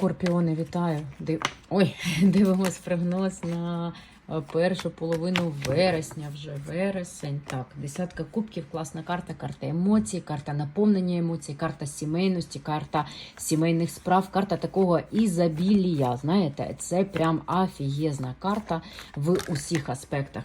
Скорпіони, вітаю. Див... Ой, дивимось прогноз на е, першу половину вересня, вже вересень. Так, десятка кубків, класна карта, карта емоцій, карта наповнення емоцій, карта сімейності, карта сімейних справ, карта такого ізобілія. Знаєте, це прям афієзна карта в усіх аспектах.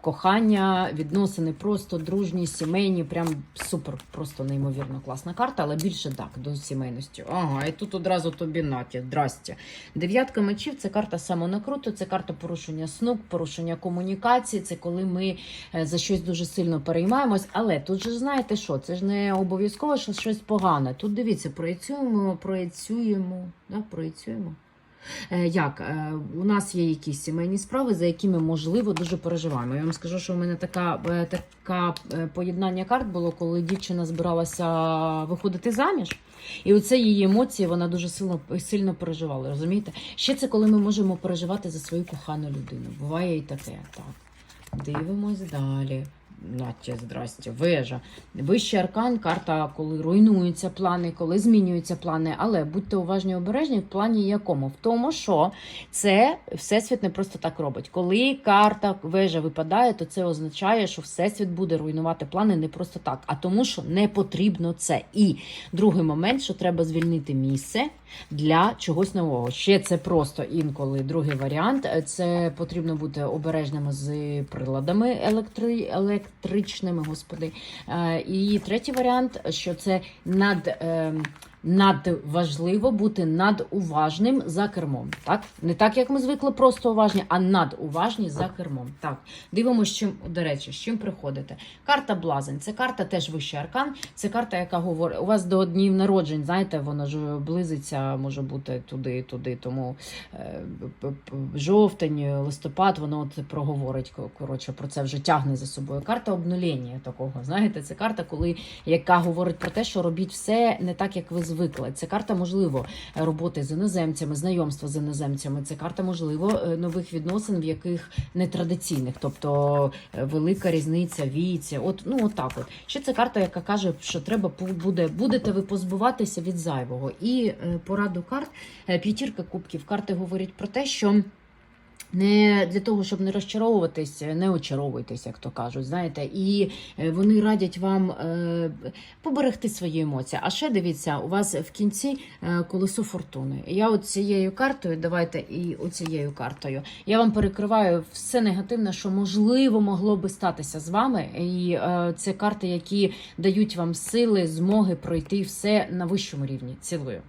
Кохання, відносини просто дружні, сімейні, прям супер, просто неймовірно класна карта, але більше так, до сімейності. Ага, і тут одразу тобі наті, здрасте. Дев'ятка мечів це карта самонакруту, це карта порушення сну, порушення комунікації. Це коли ми е, за щось дуже сильно переймаємось. Але тут же знаєте що? Це ж не обов'язково, що щось погане. Тут дивіться, проєцюємо, проєцюємо, да, проєцюємо. Е, Як Е, у нас є якісь сімейні справи, за якими можливо дуже переживаємо. Я вам скажу, що у мене така, е, така поєднання карт було, коли дівчина збиралася виходити заміж, і оце її емоції вона дуже сильно сильно переживала. Розумієте? Ще це коли ми можемо переживати за свою кохану людину. Буває і таке. Так. Дивимось далі. Наче, здрасте, вежа. Вищий аркан, карта, коли руйнуються плани, коли змінюються плани. Але будьте уважні і обережні в плані якому? В тому, що це всесвіт не просто так робить. Коли карта вежа випадає, то це означає, що всесвіт буде руйнувати плани не просто так, а тому, що не потрібно це. І другий момент, що треба звільнити місце для чогось нового. Ще це просто інколи другий варіант. Це потрібно бути обережними з приладами електри... електричними. Господи. Е, І третій варіант, що це над. Надважливо бути надуважним за кермом. Так? Не так, як ми звикли, просто уважні, а надуважні за кермом. Так, дивимося, чим, до речі, з чим приходите. Карта Блазень. Це карта теж вищий аркан. Це карта, яка говорить, у вас до днів народжень, знаєте, воно ж близиться, може бути туди, туди. Тому е, жовтень, листопад, воно це проговорить. Коротше, про це вже тягне за собою. Карта обнулення такого. Знаєте, це карта, коли яка говорить про те, що робіть все не так, як ви звикли. Це карта, можливо, роботи з іноземцями, знайомства з іноземцями. Це карта, можливо, е, нових відносин, в яких нетрадиційних, тобто е, велика різниця, віці. От ну отак. От ще це карта, яка каже, що треба буде будете ви позбуватися від зайвого. І е, пораду карт п'ятірка кубків. Карти говорять про те, що. Не для того, щоб не розчаровуватись, не очаровуйтесь, як то кажуть, знаєте, і е, вони радять вам е, поберегти свої емоції. А ще дивіться, у вас в кінці е, колесо фортуни. Я от цією картою, давайте і оцією картою. Я вам перекриваю все негативне, що можливо могло би статися з вами. І це карти, які дають вам сили, змоги пройти все на вищому рівні. Цілую.